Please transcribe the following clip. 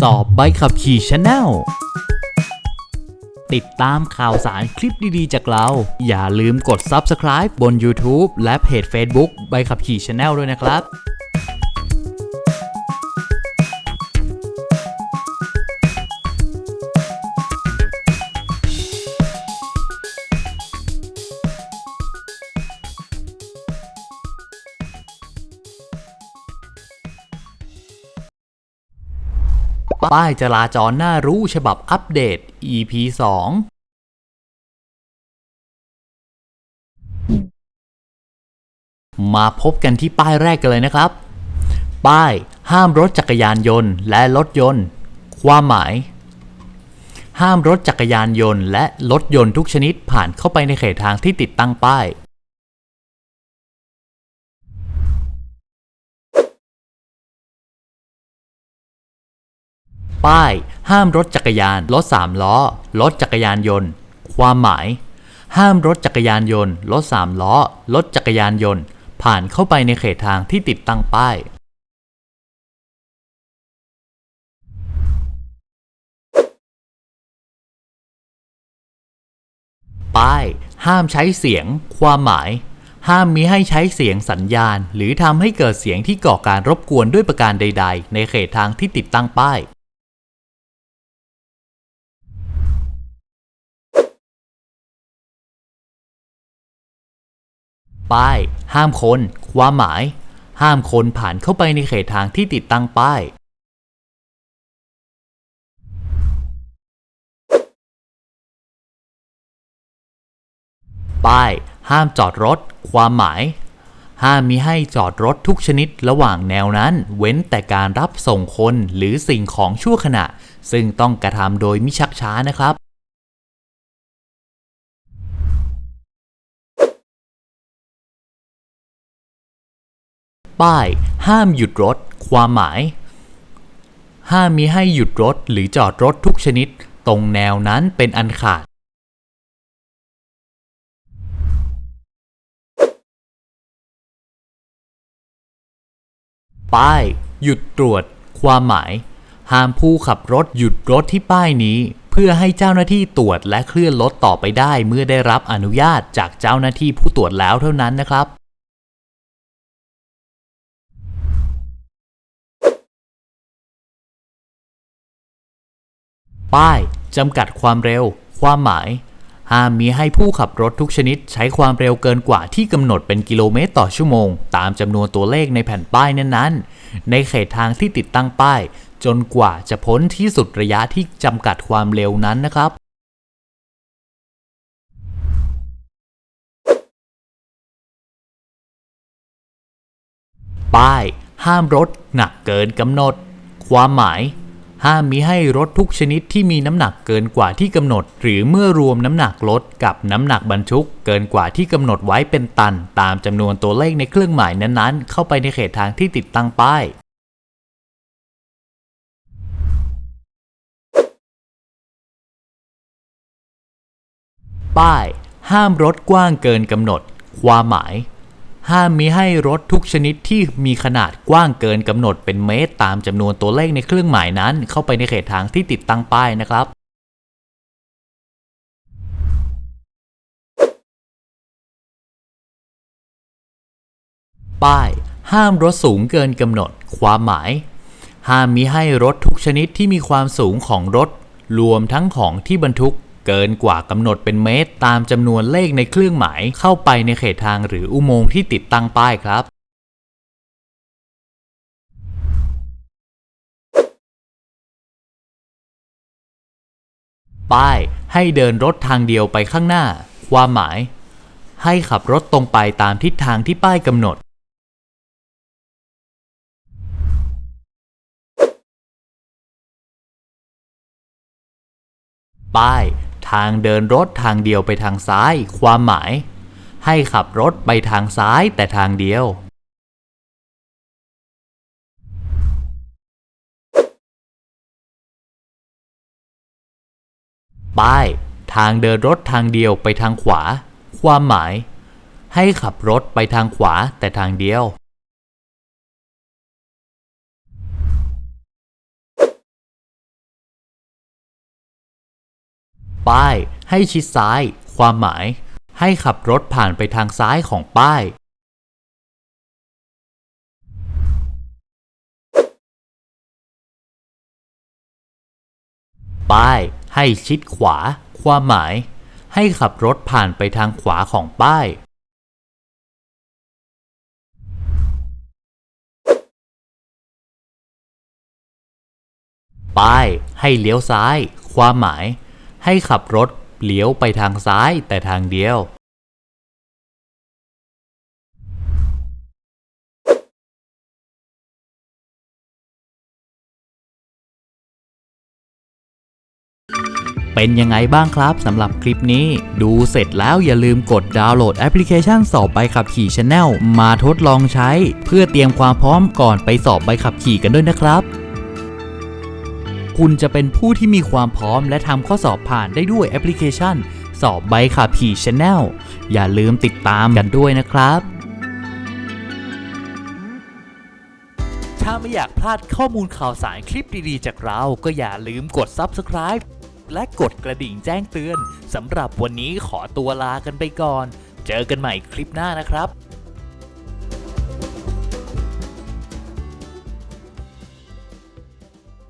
สอบใบขับขี่ชาแนลติดตามข่าวสารคลิปดี ๆ จากเรา อย่าลืมกด Subscribe บน YouTube และเพจ Facebook ใบขับขี่ชาแนลด้วยนะครับ ป้ายจราจรน่ารู้ฉบับอัปเดต EP 2มาพบกันที่ป้ายแรกกันเลยนะครับ ป้ายห้ามรถจักรยานยนต์และรถยนต์ ความหมาย ห้ามรถจักรยานยนต์และรถยนต์ทุกชนิดผ่านเข้าไปในเขตทางที่ติดตั้งป้าย ป้าย ห้ามรถจักรยาน รถสามล้อ รถจักรยานยนต์ ความหมาย ห้ามรถจักรยานยนต์ รถสามล้อ รถจักรยานยนต์ ผ่านเข้าไปในเขตทางที่ติดตั้งป้ายป้าย ห้ามใช้เสียง ความหมาย ห้ามมิให้ใช้เสียงสัญญาณ หรือทำให้เกิดเสียงที่ก่อการรบกวนด้วยประการใด ๆ ในเขตทางที่ติดตั้งป้าย ป้าย ห้ามคน ความหมาย ห้ามคนผ่านเข้าไปในเขตทางที่ติดตั้งป้าย ป้าย ห้ามจอดรถ ความหมาย ห้ามมิให้จอดรถทุกชนิดระหว่างแนวนั้น เว้นแต่การรับส่งคนหรือสิ่งของชั่วขณะ ซึ่งต้องกระทำโดยมิชักช้านะครับ ป้าย ห้ามหยุดรถ ความหมาย ห้ามมิให้หยุดรถหรือจอดรถทุกชนิด ตรงแนวนั้นเป็นอันขาด ป้าย หยุดตรวจ ความหมาย ห้ามผู้ขับรถหยุดรถที่ป้ายนี้ เพื่อให้เจ้าหน้าที่ตรวจและเคลื่อนรถต่อไปได้ เมื่อได้รับอนุญาตจากเจ้าหน้าที่ผู้ตรวจแล้วเท่านั้นนะครับ ป้ายจำกัดความเร็ว ความหมาย ห้ามมีให้ผู้ขับรถทุกชนิดใช้ความเร็วเกินกว่าที่กำหนดเป็นกิโลเมตรต่อชั่วโมง ตามจำนวนตัวเลขในแผ่นป้ายนั้นๆ ในเขตทางที่ติดตั้งป้าย จนกว่าจะพ้นที่สุดระยะที่จำกัดความเร็วนั้นนะครับป้าย ห้ามรถหนักเกินกำหนด ความหมาย ห้ามมิให้รถทุกชนิดที่มีน้ำหนักเกินกว่าที่กำหนด หรือเมื่อรวมน้ำหนักรถกับน้ำหนักบรรทุก เกินกว่าที่กำหนดไว้เป็นตัน ตามจำนวนตัวเลขในเครื่องหมายนั้นๆ เข้าไปในเขตทางที่ติดตั้งป้ายป้าย ห้ามรถกว้างเกินกำหนด ความหมาย ห้ามมิให้รถทุกชนิดที่มีขนาดกว้างเกินกำหนดเป็นเมตร ตามจำนวนตัวเลขในเครื่องหมายนั้น เข้าไปในเขตทางที่ติดตั้งป้ายนะครับป้าย ห้ามรถสูงเกินกำหนด ความหมาย ห้ามมิให้รถทุกชนิดที่มีความสูงของรถ รวมทั้งของที่บรรทุก เกินกว่ากำหนดเป็นเมตร ตามจำนวนเลขในเครื่องหมายเข้าไปในเขตทางหรืออุโมงค์ที่ติดตั้งป้ายครับป้ายให้เดินรถทางเดียวไปข้างหน้า ความหมาย ให้ขับรถตรงไปตามทิศทางที่ป้ายกำหนด ป้าย ทางเดินรถทางเดียวไปทางซ้าย ความหมาย ให้ขับรถไปทางซ้ายแต่ทางเดียว ป้าย ทางเดินรถทางเดียวไปทางขวา ความหมาย ให้ขับรถไปทางขวาแต่ทางเดียว ป้าย ให้ชิดซ้าย ความหมาย ให้ขับรถผ่านไปทางซ้ายของป้าย ป้าย ให้ชิดขวา ความหมาย ให้ขับรถผ่านไปทางขวาของป้ายป้ายให้เลี้ยวซ้าย ความหมาย ให้ขับรถเลี้ยวไปทางซ้ายแต่ทางเดียวเป็นยังไงบ้างครับสำหรับคลิปนี้ ดูเสร็จแล้วอย่าลืมกดดาวน์โหลดแอปพลิเคชันสอบใบขับขี่ Channel มาทดลองใช้ เพื่อเตรียมความพร้อมก่อนไปสอบใบขับขี่กันด้วยนะครับ คุณจะเป็นผู้ที่มีความพร้อมและทำข้อสอบผ่านได้ด้วยแอปพลิเคชัน สอบใบขับขี่ Channel อย่าลืมติดตามกันด้วยนะครับ ถ้าไม่อยากพลาดข้อมูลข่าวสารคลิปดีๆ จากเรา ก็อย่าลืมกด Subscribe และกดกระดิ่งแจ้งเตือนสำหรับวันนี้ขอตัวลากันไปก่อน เจอกันใหม่คลิปหน้านะครับ